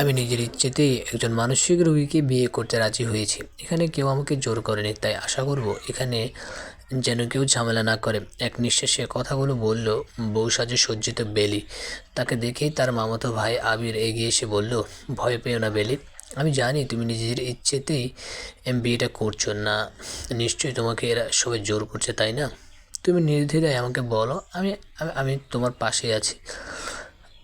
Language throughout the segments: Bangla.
আমি নিজের ইচ্ছেতেই একজন মানসিক রোগীকে বিয়ে করতে রাজি হয়েছি। এখানে কেউ আমাকে জোর করেনি, তাই আশা করব এখানে যেন কেউ ঝামেলা না করে। এক নিঃশ্বাসে কথাগুলো বলল, বউ সাজে সজ্জিত বেলি। তাকে দেখেই তার মামাতো ভাই আবির এগিয়ে এসে বলল, ভয় পেও না বেলি, আমি জানি তুমি নিজের ইচ্ছেতেই বিয়েটা করছ না। নিশ্চয়ই তোমাকে এরা সবাই জোর করছে, তাই না? তুমি নির্দ্বিধায় আমাকে বলো, আমি, আমি- তোমার পাশে আছি।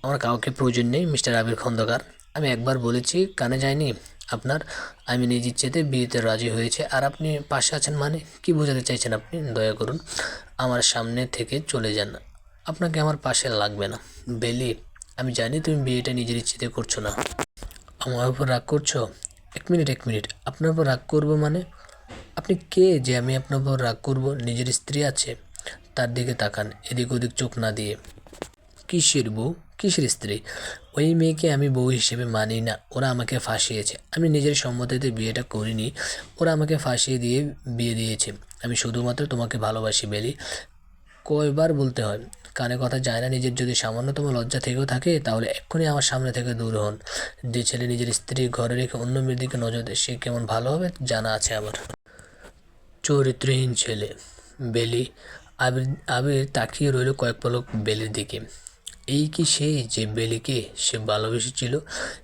আমার কাউকে প্রয়োজন নেই, মিস্টার আবির খন্দকার। আমি একবার বলেছি, কানে যায়নি? আপনার, আমি নিজ ইচ্ছেতে বিয়েতে রাজি হয়েছে। আর আপনি পাশে আছেন মানে? কি বোঝাতে চাইছেন আপনি? দয়া করুন, আমার সামনে থেকে চলে যান। আপনাকে আমার পাশে লাগবে না। বেলি, আমি জানি তুমি বিয়েটা নিজের ইচ্ছেতে করছ না। আমার উপর রাগ করছ? এক মিনিট এক মিনিট। আপনার উপর রাগ করব মানে? আপনি কে যে আমি আপনার উপর রাগ করব? নিজের স্ত্রী আছে, তার দিকে তাকান এদিক ওদিক চোখ না দিয়ে। কিসের বউ? কিসের স্ত্রী? ওই মেয়েকে আমি বউ হিসেবে মানি না। ওরা আমাকে ফাঁসিয়েছে। আমি নিজের সম্মতিতে বিয়েটা করিনি। ওরা আমাকে ফাঁসিয়ে দিয়ে বিয়ে দিয়েছে। আমি শুধুমাত্র তোমাকে ভালোবাসি, বেলি। কয়বার বলতে হয়, কানে কথা যায় না নিজের। যদি সামান্যতম লজ্জা থেকেও থাকে, তাহলে এক্ষুনি আমার সামনে থেকে দূর হন। যে ছেলে নিজের স্ত্রী ঘরে রেখে অন্য মেয়ের দিকে নজর দেয়, সে কেমন ভালো হবে জানা আছে আমার। চরিত্রহীন ছেলে, বেলি। আবির আবির তাকিয়ে রইল কয়েক পলক বেলির দিকে। এই কি সেই যে বেলিকে সে ভালোবেসেছিল?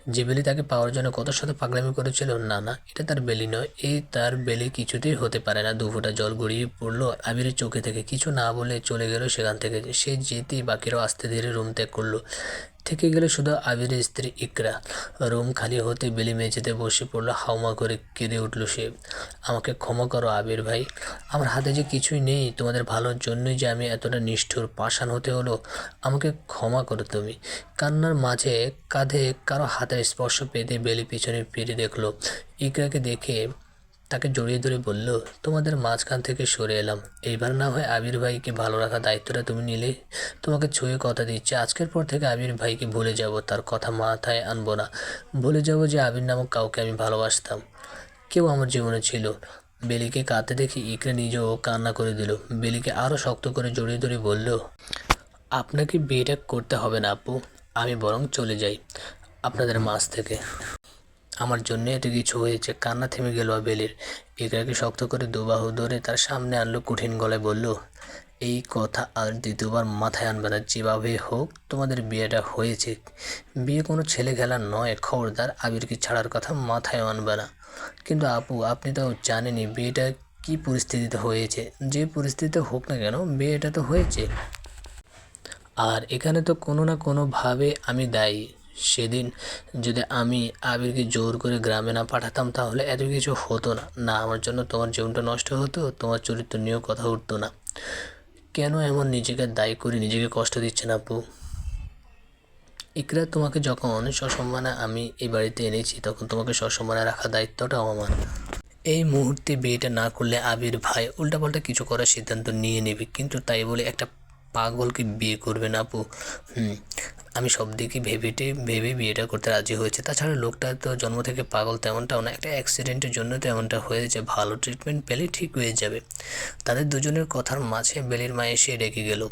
যে বেলি তাকে পাওয়ার জন্য কত শত পাগলামি করেছিল? না না, এটা তার বেলি নয়। এই তার বেলি কিছুতেই হতে পারে না। দু ফোঁটা জল গড়িয়ে পড়ল আবিরের চোখে থেকে। কিছু না বলে চলে গেল সেখান থেকে। সে যেতেই বাকিরাও আস্তে ধীরে রুম ত্যাগ করল। থেকে গেল শুধু আবিরের স্ত্রী ইকরা। রুম খালি হতে বেলি মেঝেতে বসে পড়ল হাউমা করে কেঁদে উঠল সে। আমাকে ক্ষমা করো আবির ভাই। আমার হাতে যে কিছুই নেই, তোমাদের ভালোর জন্যই যে আমি এতটা নিষ্ঠুর পাষাণ হতে হলো, আমাকে ক্ষমা করো তুমি। কান্নার মাঝে কাঁধে কারও হাতের স্পর্শ পেতে বেলি পিছনে ফিরে দেখল, ইকরাকে দেখে তাকে জড়িয়ে ধরে বলল, তোমাদের মাঝখান থেকে সরে এলাম। এইবার না হয় আবির ভাইকে ভালো রাখার দায়িত্বটা তুমি নিলে। তোমাকে ছুঁয়ে কথা দিচ্ছে। আজকের পর থেকে আবির ভাইকে ভুলে যাব, তার কথা মাথায় আনব না। ভুলে যাব যে আবির নামক কাউকে আমি ভালোবাসতাম। কেউ আমার জীবনে ছিল। বেলিকে কাঁদতে দেখে ইকরে নিজেও কান্না করে দিল। বেলিকে আরও শক্ত করে জড়িয়ে ধরে বলল, আপনাকে বিয়েটা করতে হবে না, আপু। আমি বরং চলে যাই আপনাদের মাছ থেকে। আমার জন্য এত কিছু হয়েছে। কান্না থেমে গেল বেলির ইকরাকে শক্ত করে দুবাহু ধরে তার সামনে আনলো, কঠিন গলায় বলল, এই কথা আর দ্বিতীয়বার মাথায় আনবে না। যেভাবে হোক, তোমাদের বিয়েটা হয়েছে। বিয়ে কোনো ছেলে খেলা নয়, খবরদার। আবিরকে ছাড়ার কথা মাথায় আনবে না। কিন্তু আপু, আপনি তো জানেনই বিয়েটা কী পরিস্থিতিতে হয়েছে। যে পরিস্থিতিতে হোক না কেন, বিয়েটা তো হয়েছে। আর এখানে তো কোনো না কোনোভাবে আমি দায়ী। সেদিন যদি আমি আবিরকে জোর করে গ্রামে না পাঠাতাম তাহলে এত কিছু হতো না। না, আমার জন্য তোমার জীবনটা নষ্ট হতো, তোমার চরিত্র নিয়েও কথা উঠতো না। কেন এমন নিজেকে দায়ী করে নিজেকে কষ্ট দিচ্ছেন আপু? ইকরা তোমাকে যখন সসম্মানে আমি এই বাড়িতে এনেছি, তখন তোমাকে সসম্মানে রাখার দায়িত্বটাও আমার। এই মুহূর্তে বিয়েটা না করলে আবির ভাই উল্টাপাল্টা কিছু করার সিদ্ধান্ত নিয়ে নেবে, কিন্তু তাই বলে একটা পাগলকে বিয়ে করবে না আপু? হুম আমি সব দিকে ভেবেটে ভেবে বিয়েটা করতে রাজি হয়েছে। তাছাড়া লোকটা তো জন্ম থেকে পাগল তেমনটাও না, একটা অ্যাক্সিডেন্টের জন্য তেমনটা হয়েছে, ভালো ট্রিটমেন্ট পেলে ঠিক হয়ে যাবে। তাদের দুজনের কথার মাঝে বেলির মা এসে ডেকে গেল।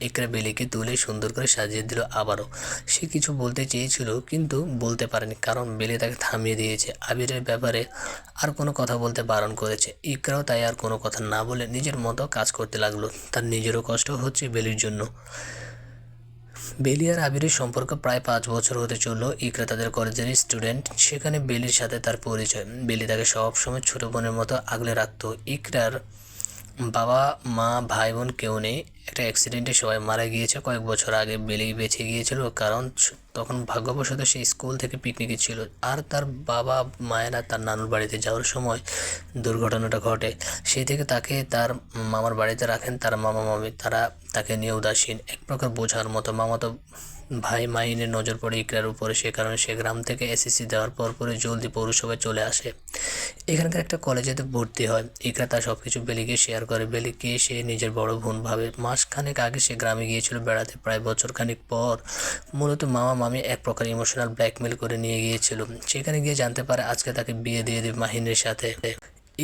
একরা বেলিকে তুলে সুন্দর করে সাজিয়ে দিল আবারও। সে কিছু বলতে চেয়েছিল, কিন্তু বলতে পারেনি, কারণ বেলি তাকে থামিয়ে দিয়েছে। আবিরের ব্যাপারে আর কোনো কথা বলতে বারণ করেছে। ইকরাও তাই আর কোনো কথা না বলে নিজের মতো কাজ করতে লাগল। তার নিজেরও কষ্ট হচ্ছে বেলির জন্য। বেলি আর আবিরের সম্পর্ক প্রায় পাঁচ বছর হতে চলল। ইকরা তাদের কলেজের স্টুডেন্ট, সেখানে বেলির সাথে তার পরিচয়। বেলি তাকে সবসময় ছোটো বোনের মতো আগলে রাখতো। ইকরার বাবা, মা ভাই বোন কেউ নেই। একটা অ্যাক্সিডেন্টে সবাই মারা গিয়েছে। কয়েক বছর আগে বেলি বেঁচে গিয়েছিল, কারণ তখন ভাগ্যবশত সে স্কুল থেকে পিকনিকে ছিল। আর তার বাবা, মায়েরা তার নানুর বাড়িতে যাওয়ার সময় দুর্ঘটনাটা ঘটে। সেই থেকে তাকে তার মামার বাড়িতে রাখেন। তার মামা মামি তারা তাকে নিয়ে উদাসীন, এক প্রকার বোঝার মতো মামাতো ভাই মাইনের নজর পড়ে ইকরার উপরে। সে কারণে সে গ্রাম থেকে এসএসসি দেওয়ার পর পরে জলদি পৌরসভায় চলে আসে। এখানকার একটা কলেজেতে ভর্তি হয়। ইকরা তার সব কিছু বেলিকে শেয়ার করে। বেলিকে সে নিজের বড় বোন ভাবে। মাসখানেক আগে সে গ্রামে গিয়েছিল বেড়াতে। প্রায় বছর খানিক পর মূলত মামা, মামি এক প্রকার ইমোশনাল ব্ল্যাকমেল করে নিয়ে গিয়েছিল। সেখানে গিয়ে জানতে পারে আজকে তাকে বিয়ে দিয়ে দেবে মাহিনের সাথে।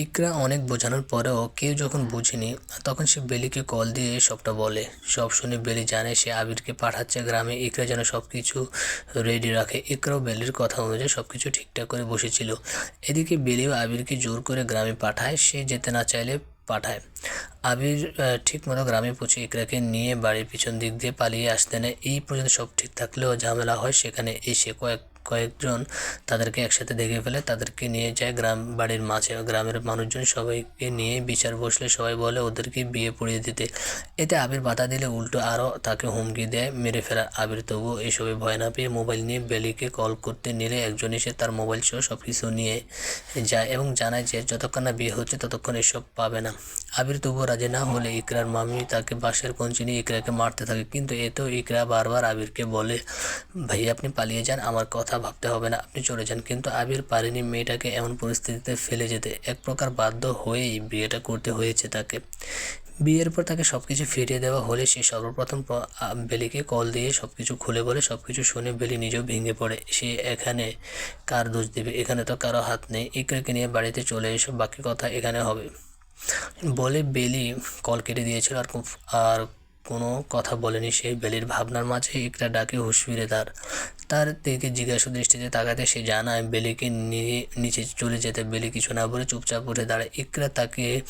ইকরা অনেক বোঝানোর পরেও কেউ যখন বুঝেনি, তখন সে বেলিকে কল দিয়ে সবটা বলে। সব শুনে বেলি জানে সে আবিরকে পাঠাচ্ছে গ্রামে। ইকরা যেন সব কিছু রেডি রাখে। ইকরাও বেলির কথা অনুযায়ী সব কিছু ঠিকঠাক করে বসেছিল। এদিকে বেলিও আবিরকে জোর করে গ্রামে পাঠায়। সে যেতে না চাইলে পাঠায়। আবির ঠিক মতো গ্রামে পৌঁছে ইকরাকে নিয়ে বাড়ির পিছন দিক দিয়ে পালিয়ে আসতে নেয়। এই পর্যন্ত সব ঠিক থাকলেও ঝামেলা হয় সেখানে। এসে কয়েক কয়েকজন তাদেরকে একসাথে দেখে ফেলে, তাদেরকে নিয়ে যায় গ্রাম বাড়ির মাঝে। গ্রামের মানুষজন সবাইকে নিয়ে বিচার বসলে সবাই বলে ওদেরকে বিয়ে পড়িয়ে দিতে। এতে আবির বাধা দিলে উল্টো আরও তাকে হুমকি দেয়, মেরে ফেলা। আবির তবুও এসবে ভয় না পেয়ে মোবাইল নিয়ে বেলিকে কল করতে নিলে একজন এসে তার মোবাইল সহ সব কিছু নিয়ে যায় এবং জানায় যে যতক্ষণ না বিয়ে হচ্ছে ততক্ষণ এসব পাবে না। আবির তবুও রাজি না হলে ইকরার মামি তাকে বাসের কঞ্চি নিয়ে ইকরাকে মারতে থাকে। কিন্তু এতেও ইকরা বারবার আবিরকে বলে, ভাই, আপনি পালিয়ে যান, আমার কথা ভাবতে হবে না, আপনি চলে যান। কিন্তু আবির পারেনি মেয়েটাকে এমন পরিস্থিতিতে ফেলে যেতে। এক প্রকার বাধ্য হয়েই বিয়েটা করতে হয়েছে তাকে। বিয়ের পর তাকে সব কিছু ফিরিয়ে দেওয়া হলে সে সর্বপ্রথম বেলিকে কল দিয়ে সব কিছু খুলে বলে সব কিছু শুনে বেলি নিজেও ভেঙে পড়ে। সে এখানে কার দোষ দেবে? এখানে তো কারও হাত নেই। ইকরাকে নিয়ে বাড়িতে চলে এসো, বাকি কথা এখানে হবে। বলে বেলি কল কেটে দিয়েছিল আর আর কোনো কথা বলেনি সে। বেলির ভাবনার মাঝে একটা ডাকে হুশ ফিরে তার। তার দিকে জিজ্ঞাসা দৃষ্টিতে তাকাতে সে জানায়, বেলিকে নিয়ে নিচে চলে যেতে। বেলি কিছু না বলে চুপচাপ উঠে দাঁড়ায়। ইকরা তাকে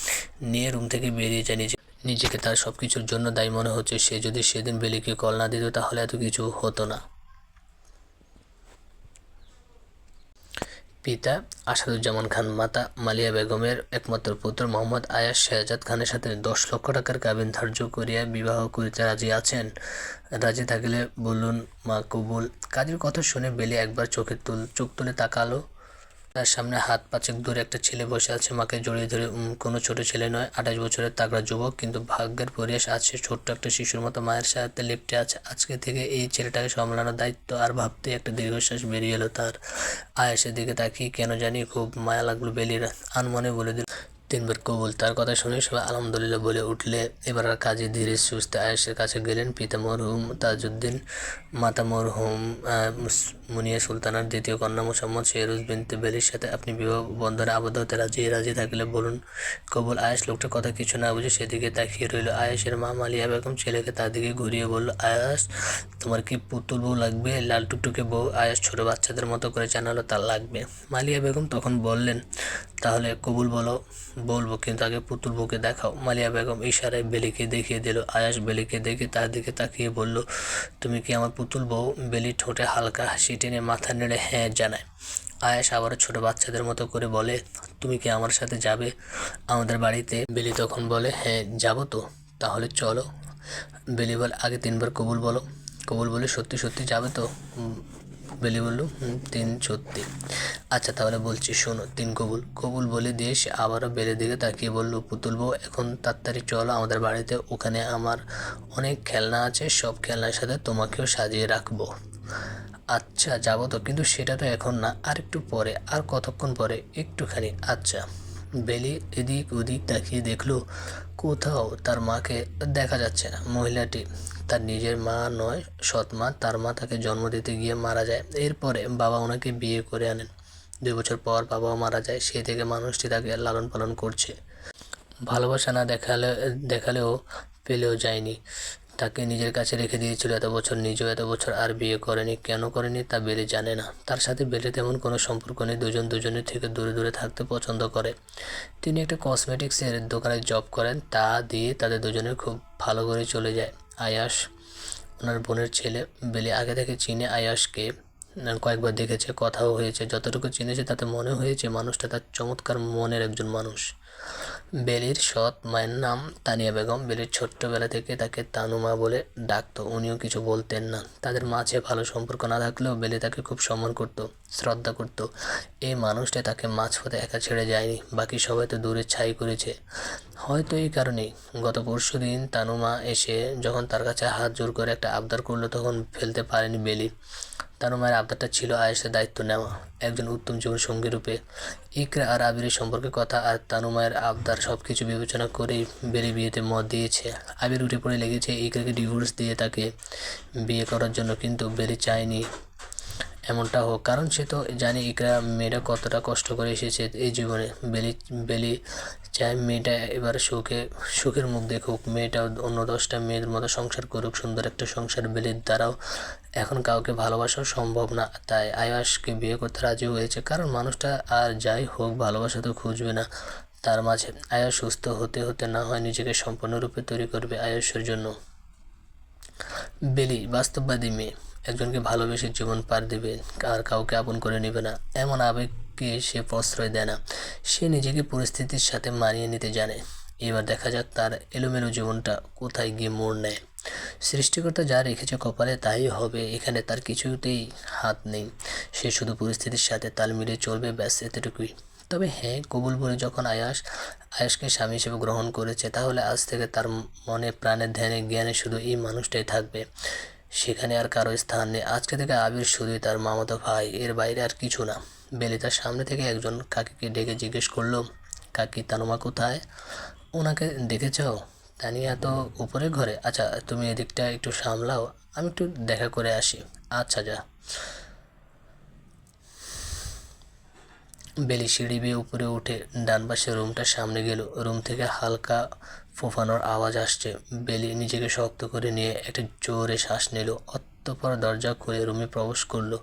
নিয়ে রুম থেকে বেরিয়ে যায় নিজে নিজেকে তার সব কিছুর জন্য দায়ী মনে হচ্ছে। সে যদি সেদিন বেলিকে কল না দিত, তাহলে এত কিছু হতো না। পিতা আসাদুজ্জামান খান, মাতা মালিয়া বেগমের একমাত্র পুত্র মোহাম্মদ আয়াস শেহজাদ খানের সাথে দশ লক্ষ টাকার কাবিন ধার্য করিয়া বিবাহ করিতে রাজি আছেন। রাজি থাকিলে বলুন মা কবুল। কাজের কথা শুনে বেলি একবার চোখের তুল চোখ তুলে তাকালো। তার সামনে হাত পাঁচেক দূরে একটা ছেলে বসে আছে। মাকে জড়িয়ে ধরে কোনো ছোট ছেলে নয়, আঠাশ বছরের তাগড়া যুবক, কিন্তু ভাগ্যের পরিবেশ আছে, ছোট্ট একটা শিশুর মতো মায়ের সাথে লিপ্টে আছে। আজকে থেকে এই ছেলেটাকে সামলানোর দায়িত্ব আর ভাবতে একটা দীর্ঘশ্বাস বেরিয়ে এলো তার আয়েসের দিকে তাকিয়ে। কেন জানি খুব মায়া লাগল বেলির আনমনে বলে দিল তিনবার কবুল। তার কথা শুনে সবাই আলহামদুলিল্লাহ বলে উঠলে। এবার আর কাজে ধীরে সুস্থে আয়েসের কাছে গেলেন পিতা মরহুম তাজউদ্দিন, মাতা মরহুম মুনিয়া সুলতানার দ্বিতীয় কন্যা মোসাম্মদ শেহরুজ বিনতে বেলির সাথে আপনি বিবাহ বন্ধনে আবদ্ধ হতে রাজি রাজি থাকলে বলুন, কবুল আয়েস লোকটার কথা কিছু না বুঝে সেদিকে তাকিয়ে রইল। আয়েসের মা মালিয়া বেগম ছেলেকে তার দিকে ঘুরিয়ে বলল, আয়াস, তোমার কি পুতুল বউ লাগবে? লাল টুকটুকে বউ আয়াস ছোট বাচ্চাদের মতো করে জানালো তার লাগবে। মালিয়া বেগম তখন বললেন তাহলে কবুল বলো, বলব, কিন্তু আগে পুতুল বউকে দেখাও। মালিয়া বেগম ইশারায় বেলিকে দেখিয়ে দিল, আয়াস বেলিকে দেখে তার দিকে তাকিয়ে বলল, তুমি কি আমার পুতুল বউ? বেলি ঠোঁটে হালকা হাসি টেনে মাথা নেড়ে হ্যাঁ জানায়। আয়াস আবারও ছোট বাচ্চাদের মতো করে বলে, তুমি কি আমার সাথে যাবে? আমাদের বাড়িতে? বেলি তখন বলে হ্যাঁ যাব তো। তাহলে চলো। বেলি বলে, আগে তিনবার কবুল বলো। কবুল বলে, সত্যি সত্যি যাবে তো? বেলি বলল "হুম, তিন সত্যি। আচ্ছা তাহলে বলছি শোনো তিন কবুল। কবুল বলে দিয়ে সে আবারও বেলের দিকে তাকিয়ে বলল পুতুল বউ এখন তাড়াতাড়ি চলো আমাদের বাড়িতে। ওখানে আমার অনেক খেলনা আছে সব খেলনার সাথে তোমাকেও সাজিয়ে রাখব। আচ্ছা যাব তো কিন্তু সেটা তো এখন না আর একটু পরে আর কতক্ষণ পরে? একটুখানি। আচ্ছা বেলি এদিক ওদিক তাকিয়ে দেখল কোথাও তার মাকে দেখা যাচ্ছে না মহিলাটি তার নিজের মা নয়, সৎ মা, তার মা তাকে জন্ম দিতে গিয়ে মারা যায়। এরপরে বাবা ওনাকে বিয়ে করে আনেন। দুই বছর পর বাবাও মারা যায়, সেই থেকে মানুষটি তাকে লালন পালন করছে। ভালোবাসা না দেখালে, দেখালেও পেলেও যায়নি। তাকে নিজের কাছে রেখে দিয়েছিল এত বছর, নিজেও এত বছর আর বিয়ে করেনি, কেন করেনি তা বেলে জানে না। তার সাথে বেলে তেমন কোনো সম্পর্ক নেই, দুজন দুজনের থেকে দূরে দূরে থাকতে পছন্দ করে। তিনি একটা কসমেটিক্সের দোকানে জব করেন, তা দিয়ে তাদের দুজনের খুব ভালো করে চলে যায়। আয়াস, ওনার বোনের ছেলে। বেলি আগে থেকে চিনে আয়াসকে কয়েকবার দেখেছে, কথাও হয়েছে। যতটুকু চিনেছে, তাতে মনে হয়েছে মানুষটা তার চমৎকার মনের একজন মানুষ। বেলির সৎ মায়ের নাম তানিয়া বেগম। বেলির ছোট্টবেলা থেকে তাকে তানুমা বলে ডাকতো। উনিও কিছু বলতেন না। তাদের মাঝে ভালো সম্পর্ক না থাকলেও বেলি তাকে খুব সম্মান করত, শ্রদ্ধা করত। এই মানুষটা তাকে মাঝপথে একা ছেড়ে যায়নি। বাকি সবাই তো দূরে ছাই করেছে। হয়তো এই কারণেই গত পরশু দিন তানুমা এসে যখন তার কাছে হাত জোর করে একটা আবদার করল, তখন ফেলতে পারেনি বেলি। তানুমায়ের আবদারটা ছিল আয়েসের দায়িত্ব নেওয়া। একজন উত্তম জীবন সঙ্গী রূপে ইকরা আর আবিরের সম্পর্কে কথা আর তানুমায়ের আবদার সব কিছু বিবেচনা করেই বেলি বিয়েতে মত দিয়েছে। আবির উঠে পড়ে লেগেছে ইকরাকে ডিভোর্স দিয়ে তাকে বিয়ে করার জন্য, কিন্তু বেলি চায়নি এমনটা হোক। কারণ সে তো জানে ইকরা মেয়েটা কতটা কষ্ট করে এসেছে এই জীবনে। বেলি বেলি চায় মেয়েটা এবার সুখে, সুখের মুখ দেখুক। মেয়েটা অন্য দশটা মেয়েদের মতো সংসার করুক, সুন্দর একটা সংসার বেলির দ্বারাও এখন কাউকে ভালোবাসাও সম্ভব না। তাই আয়াসকে বিয়ে করতে রাজি হয়েছে। কারণ মানুষটা আর যাই হোক, ভালোবাসা তো খুঁজবে না তার মাঝে। আয়াস সুস্থ হতে হতে না হয় নিজেকে সম্পূর্ণরূপে তৈরি করবে আয়ুষের জন্য। বেলি, বাস্তববাদী মেয়ে। একজনকে ভালোবেসে জীবন পার দেবে, আর কাউকে আপন করে নেবে না। এমন আবেগকে সে প্রশ্রয় দেয় না। সে নিজেকে পরিস্থিতির সাথে মানিয়ে নিতে জানে। এবার দেখা যাক তার এলোমেলো জীবনটা কোথায় গিয়ে মোড় নেয়। সৃষ্টিকর্তা যা রেখেছে কপালে তাই হবে, এখানে তার কিছুতেই হাত নেই। সে শুধু পরিস্থিতির সাথে তাল মিলিয়ে চলবে, ব্যাস, এতটুকুই। তবে হ্যাঁ কবুল বলে যখন আয়াস, আয়াসকে স্বামী হিসেবে গ্রহণ করেছে, তাহলে আজ থেকে তার মনে প্রাণের ধ্যানে, জ্ঞানে শুধু এই মানুষটাই থাকবে। সেখানে আর কারও স্থান নেই। আজকে থেকে আবির শুধুই তার মামাতো ভাই, এর বাইরে আর কিছু না। বেলি তার সামনে থেকে একজন কাকিকে ডেকে জিজ্ঞেস করল, কাকি, তানুমা কোথায়? ওনাকে দেখেছ? তানিয়া তো উপরে ঘরে। আচ্ছা তুমি এদিকটা একটু সামলাও, আমি একটু দেখা করে আসি। আচ্ছা যা। বেলি সিঁড়ি বেয়ে উপরে উঠে ডান পাশে রুমটার সামনে গেল। রুম থেকে হালকা ফোফানোর আওয়াজ আসছে। বেলি নিজেকে শক্ত করে নিয়ে একটা জোরে শ্বাস নিল। অতঃপর দরজা খুলে রুমে প্রবেশ করল।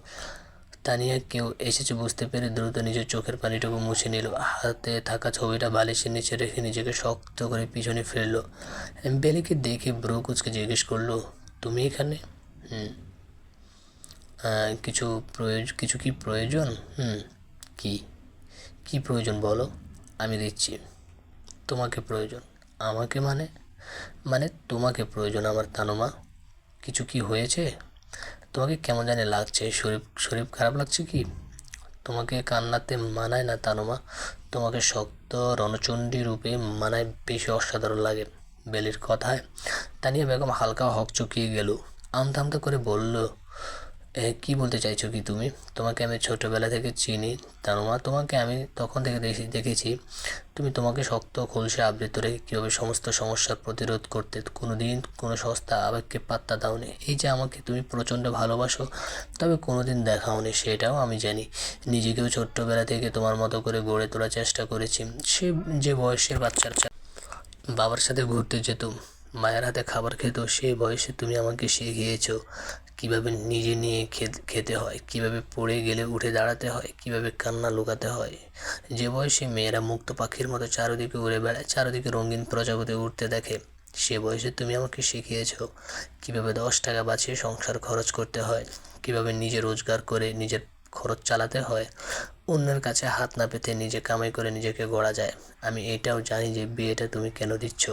তানিয়া কেউ এসেছে বুঝতে পেরে দ্রুত নিজের চোখের পানিটুকু মুছে নিল। হাতে থাকা ছবিটা বালিশের নিচে রেখে নিজেকে শক্ত করে পিছনে ফেলল। বেলিকে দেখে ব্রো কুচকে জিজ্ঞেস করল, তুমি এখানে? হুম। কিছু প্রয়োজন কিছু কি প্রয়োজন? হুম। কি? কি প্রয়োজন বলো? আমি দিচ্ছি। তোমাকে প্রয়োজন। আমাকে মানে? মানে তোমাকে প্রয়োজন আমার তানুমা। কিছু কি হয়েছে? তোমাকে কেমন জানি লাগছে? শরীর শরীর খারাপ লাগছে কি? তোমাকে কান্নাতে মানায় না, তানুমা। তোমাকে শক্ত রণচণ্ডী রূপে মানায় বেশি অসাধারণ লাগে, বেলির কথায়। তানিয়া বেগম হালকা হক চকিয়ে গেল। আমতা আমতা করে বলল কি বলতে চাইছো কি তুমি? তোমাকে আমি ছোটবেলা থেকে চিনি তানুমা তোমাকে আমি তখন থেকে দেখি দেখেছি। তুমি তোমাকে শক্ত, খোলসে আবৃত রেখে কীভাবে সমস্ত সমস্যার প্রতিরোধ করতে কোনো দিন কোনো সস্তা আবেগকে পাত্তা দাওনি। এই যে আমাকে তুমি প্রচণ্ড ভালোবাসো, তবে কোনো দিন দেখাওনি সেটাও আমি জানি। নিজেকেও ছোট্টবেলা থেকে তোমার মতো করে গড়ে তোলার চেষ্টা করেছি। সে যে বয়সের বাচ্চারা বাবার সাথে ঘুরতে যেত, মায়ের হাতে খাবার খেত, সেই বয়সে তুমি আমাকে শিখিয়েছো। কীভাবে নিজে নিয়ে খেত- হয়, কীভাবে পড়ে গেলে উঠে দাঁড়াতে হয়, কীভাবে কান্না লুকাতে হয়। যে বয়সে মেয়েরা মুক্ত পাখির মতো চারিদিকে উড়ে বেড়ায়, চারিদিকে রঙিন প্রজাপতি উঠতে দেখে, সে বয়সে তুমি আমাকে শিখিয়েছ কীভাবে দশ টাকা বাঁচিয়ে সংসার খরচ করতে হয়, কীভাবে নিজে রোজগার করে নিজের খরচ চালাতে হয় অন্যের কাছে হাত না পেতে নিজে কামাই করে নিজেকে গড়া যায়। আমি এটাও জানি যে বিয়েটা তুমি কেন দিচ্ছ,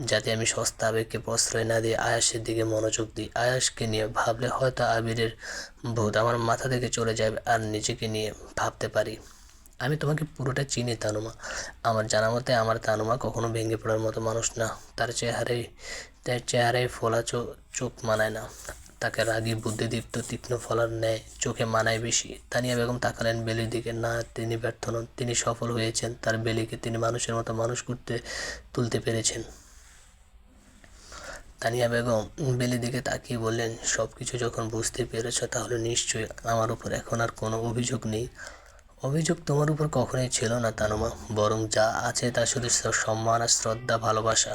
যাতে আমি সস্তা আবেগকে প্রশ্রয় না দিয়ে আয়াসের দিকে মনোযোগ দিই। আয়াসকে নিয়ে ভাবলে হয়তো আবিরের ভূত আমার মাথা থেকে চলে যাবে আর নিজেকে নিয়ে ভাবতে পারি। আমি তোমাকে পুরোটা চিনি, তানুমা। আমার জানা মতে আমার তানুমা কখনো ভেঙে পড়ার মতো মানুষ না। তার চেহারায় তার চেহারায় ফোলা চোখ মানায় না। তাকে রাগী, বুদ্ধিদীপ্ত, তীক্ষ্ণ ফলার ন্যায় চোখে মানায় বেশি। তানিয়া বেগম তাকালেন বেলির দিকে। না, তিনি ব্যর্থ নন। তিনি সফল হয়েছেন। তার বেলিকে তিনি মানুষের মতো মানুষ করতে তুলতে পেরেছেন। তানিয়া বেগম বেলির দিকে তাকিয়ে বললেন সব কিছু যখন বুঝতে পেরেছ, তাহলে নিশ্চয়ই আমার উপর এখন আর কোনো অভিযোগ নেই। অভিযোগ তোমার উপর কখনোই ছিল না, তানুমা। বরং যা আছে তা শুধু সম্মান আর শ্রদ্ধা, ভালোবাসা।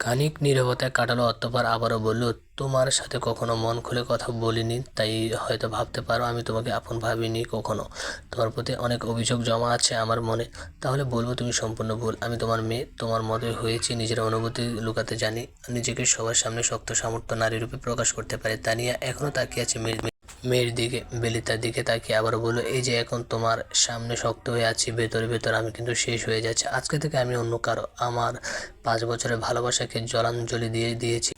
খানিক নীরবতায় কাটালো অতঃপর আবারও বলল, তোমার সাথে কখনো মন খুলে কথা বলিনি, তাই হয়তো ভাবতে পারো আমি তোমাকে আপন ভাবিনি কখনো। তোমার প্রতি অনেক অভিযোগ জমা আছে আমার মনে। তাহলে বলব তুমি সম্পূর্ণ ভুল। আমি তোমার মেয়ে, তোমার মতোই হয়েছি, নিজের অনুভূতি লুকাতে জানি। নিজেকে সবার সামনে শক্ত সামর্থ্য নারী রূপে প্রকাশ করতে পারে। তানিয়া এখনও তাকিয়ে আছে মেয়ের দিকে, বেলিতার দিকে তাকিয়ে আবারও বলল, এই যে এখন তোমার সামনে শক্ত হয়ে আছি, ভেতরে ভেতরে আমি কিন্তু শেষ হয়ে যাচ্ছে। আজকে থেকে আমি অন্য কারও, আমার পাঁচ বছরের ভালোবাসাকে জলাঞ্জলি দিয়ে দিয়েছি।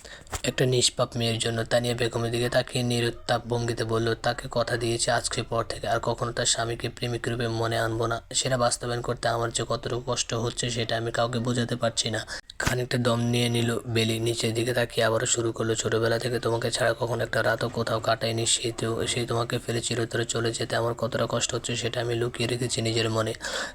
একটা নিষ্পাপ মেয়ের জন্য তানিয়া বেগমের দিকে তাকিয়ে নিরুত্তাপ ভঙ্গিতে বলল, তাকে কথা দিয়েছে আজকের পর থেকে, আর কখনো তার স্বামীকে প্রেমিক রূপে মনে আনব না। সেটা বাস্তবায়ন করতে আমার যে কতটুকু কষ্ট হচ্ছে, সেটা আমি কাউকে বোঝাতে পারছি না। খানিকটা দম নিয়ে নিল বেলি, নিচের দিকে তাকিয়ে আবারও শুরু করল, ছোটবেলা থেকে তোমাকে ছাড়া কখনো একটা রাতও কোথাও কাটায়নি তো সেই তোমাকে ফেলে চিরতরে চলে যেতে আমার কতটা কষ্ট হচ্ছে সেটা আমি লুকিয়ে রেখেছি নিজের মনে।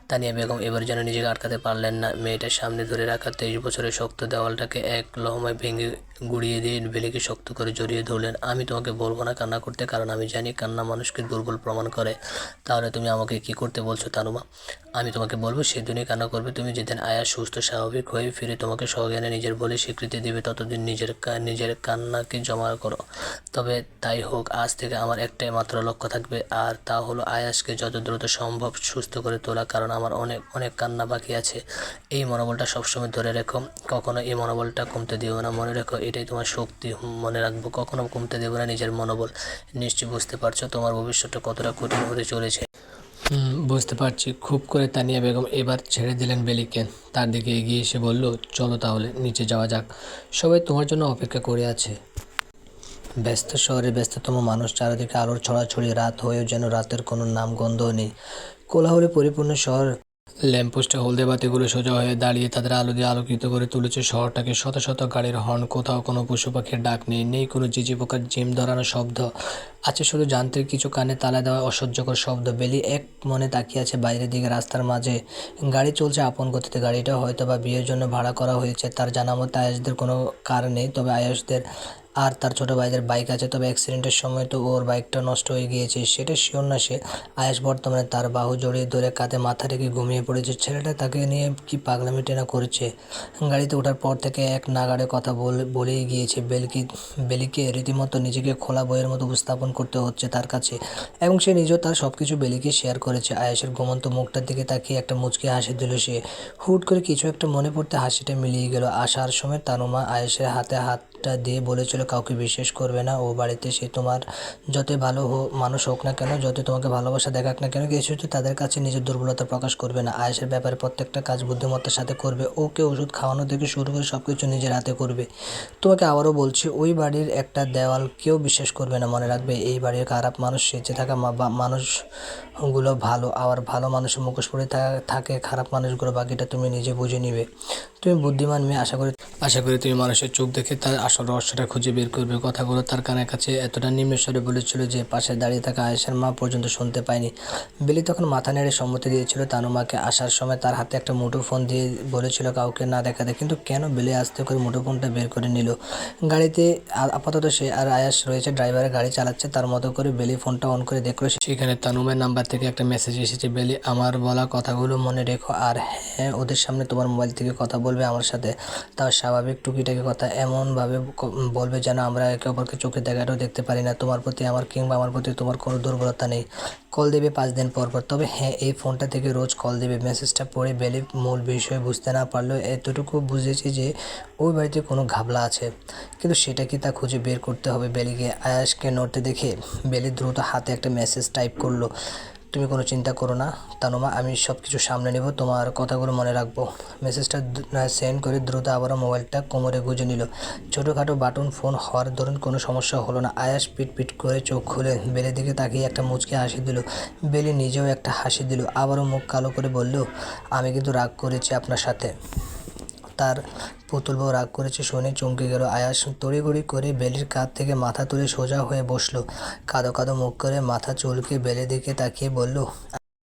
তানিয়া বেগম এবার যেন নিজেকে আটকাতে পারলেন না। মেয়েটার সামনে ধরে রাখা তেইশ বছরের শক্ত দেওয়ালটাকে এক লহমায় ভেঙে গুড়িয়ে দিয়ে বেলিকে শক্ত করে জড়িয়ে ধরলেন। আমি তোমাকে বলব না কান্না করতে, কারণ আমি জানি কান্না মানুষকে দুর্বল প্রমাণ করে। তাহলে তুমি আমাকে কি করতে বলছো, তানুমা? আমি তোমাকে বলব, সেদিনই কান্না করবে তুমি। যেদিন আয়া সুস্থ, স্বাভাবিক হয়ে ফিরে তোমাকে সজ্ঞানে নিজের বলে স্বীকৃতি দেবে, ততদিন নিজের নিজের কান্নাকে জমা করো। তবে তাই হোক, আজ থেকে আমার একটাই মাত্র লক্ষ্য থাকবে, আর তা হলো আয়াসকে যত দ্রুত সম্ভব সুস্থ করে তোলা, কারণ আমার অনেক অনেক কান্না বাকি আছে। এই মনোবলটা সবসময় ধরে রেখো। কখনো এই মনোবলটা কমতে দিও না। মনে রেখো এটাই তোমার শক্তি। মনে রাখব, কখনো কমতে দেবো না, নিজের মনোবল। নিশ্চয়ই বুঝতে পারছ তোমার ভবিষ্যৎটা কতটা কঠিন হতে চলেছে। বুঝতে পারছি। খুব করে তানিয়া বেগম এবার ছেড়ে দিলেন বেলিকে তার দিকে এগিয়ে এসে বলল, চলো তাহলে, নিচে যাওয়া যাক। সবাই তোমার জন্য অপেক্ষা করে আছে। ব্যস্ত শহরে ব্যস্ততম মানুষ চারিদিকে আলোর ছড়াছড়ি, রাত হয়েও যেন রাতের কোনো নাম গন্ধ নেই। কোলাহলে পরিপূর্ণ শহর ল্যাম্পপোস্টে হলদে বাতিগুলো সোজা হয়ে দাঁড়িয়ে তাদের আলো দিয়ে আলোকিত করে তুলেছে শহরটাকে। শত শত গাড়ির হর্ন, কোথাও কোনো পশু পাখির ডাক নেই নেই কোনো জিজি পোকার জিম ধরানো শব্দ। আছে শুধু যান্ত্রিক কিছু কানে তালা দেওয়া অসহ্যকর শব্দ। বেলি এক মনে তাকিয়ে আছে বাইরের দিকে রাস্তার মাঝে। গাড়ি চলছে আপন গতিতে। গাড়িটা হয়তো বা বিয়ের জন্য ভাড়া করা হয়েছে, তার জানা মতে আয়াসদের কোনো কার নেই তবে আয়াসদের আর তার ছোটো ভাইদের বাইক আছে। তবে অ্যাক্সিডেন্টের সময় তো ওর বাইকটা নষ্ট হয়ে গিয়েছে, সেটা শিওর না সে। আয়াস বর্তমানে তার বাহু জড়িয়ে ধরে কাঁধে মাথা রেখে ঘুমিয়ে পড়েছে। ছেলেটা তাকে নিয়ে কি পাগলামি টেনা করছে? গাড়িতে ওঠার পর থেকে এক নাগাড়ে কথা বলে বলেই গিয়েছে বেলকি বেলিকে। রীতিমতো নিজেকে খোলা বইয়ের মতো উপস্থাপন করতে হচ্ছে তার কাছে। এবং সে নিজেও তার সব কিছু বেলিকে শেয়ার করেছে। আয়াসের ঘুমন্ত মুখটার দিকে তাকিয়ে একটা মুচকি হাসি দিল সে। হুট করে কিছু একটা মনে পড়তে হাসিটা মিলিয়ে গেল। আসার সময় তানুমা আয়েশের হাতে হাতটা দিয়ে বলেছিল, কাউকে বিশ্বাস করবে না। ও বাড়িতে সে তোমার যতই ভালো মানুষ হোক না কেন, যত তোমাকে ভালোবাসা দেখাক না কেন কিছুতে তাদের কাছে নিজের দুর্বলতা প্রকাশ করবে না। আয়েশের ব্যাপারে প্রত্যেকটা কাজ বুদ্ধিমত্তার সাথে করবে। ওকে ওষুধ খাওয়ানো থেকে শুরু করে সব কিছু নিজের হাতে করবে। তোমাকে আবারও বলছি, ওই বাড়ির একটা দেওয়াল কেউ বিশ্বাস করবে না, মনে রাখবে। এই বাড়ির খারাপ মানুষ, সেচে থাকা মানুষগুলো ভালো। আবার ভালো মানুষের মুখোশ পড়ে থাকে, খারাপ মানুষগুলো বাকিটা তুমি নিজে বুঝে নিবে। তুমি বুদ্ধিমান মেয়ে আশা করি আশা করি তুমি মানুষের চোখ দেখে তার আসল রহস্যটা খুঁজে বের করবে। কথাগুলো তার কানের কাছে এতটা নিম্নস্বরে বলেছিল যে পাশে দাঁড়িয়ে থাকা আয়েশার মা পর্যন্ত শুনতে পায়নি। বেলি তখন মাথা নেড়ে সম্মতি দিয়েছিল তানুমাকে। আসার সময় তার হাতে একটা মুঠো ফোন দিয়ে বলেছিল কাউকে না দেখাতে। কিন্তু কেন বেলি আসতে করে মুঠো ফোনটা বের করে নিল? গাড়িতে আপাতত সে আর আয়াস রয়েছে। ড্রাইভারের গাড়ি চালাচ্ছে। তার মতো করে বেলি ফোনটা অন করে দেখল সেখানে তানুমের নাম্বার থেকে একটা মেসেজ এসেছে। বেলি আমার বলা কথাগুলো মনে রেখো। আর হ্যাঁ ওদের সামনে তোমার মোবাইল থেকে কথা বলবে আমার সাথে। তার স্বাভাবিক টুকিটাকি কথা এমনভাবে বলবে যেন আমরা একে অপরকে চোখে দেখাটাও দেখতে পারি না তোমার প্রতি আমার কিংবা আমার প্রতি তোমার কোনো দুর্বলতা নেই। কল দেবে পাঁচ দিন পর পর। তবে হ্যাঁ এই ফোনটা থেকে রোজ কল দেবে। মেসেজটা পড়ে বেলি মূল বিষয় বুঝতে না পারলেও এতটুকু বুঝেছি যে ওই বাড়িতে কোনো ঘাবলা আছে। কিন্তু সেটা কি তা খুঁজে বের করতে হবে বেলিকে আয়াসকে নড়তে দেখে বেলি দ্রুত হাতে একটা মেসেজ টাইপ করল। তুমি কোনো চিন্তা করো না, তানুমা, আমি সব কিছু সামনে নেব, তোমার কথাগুলো মনে রাখব। মেসেজটা সেন্ড করে দ্রুত আবারও মোবাইলটা কোমরে গুঁজে নিল। ছোটোখাটো বাটন ফোন হওয়ার ধরুন কোনো সমস্যা হলো না, আয়াস পিট পিট করে চোখ খুলে বেলের দিকে তাকিয়ে একটা মুচকে হাসি দিল। বেলি নিজেও একটা হাসি দিল, আবারও মুখ কালো করে বলল, আমি কিন্তু রাগ করেছি আপনার সাথে। তার পুতুল বউ রাগ করেছে, শুনে চমকে গেল। আয়াস তড়িঘড়ি করে বেলির কাঁধ থেকে মাথা তুলে সোজা হয়ে বসল। কাদো কাদো মুখ করে মাথা চুলকে বেলের দিকে তাকিয়ে বলল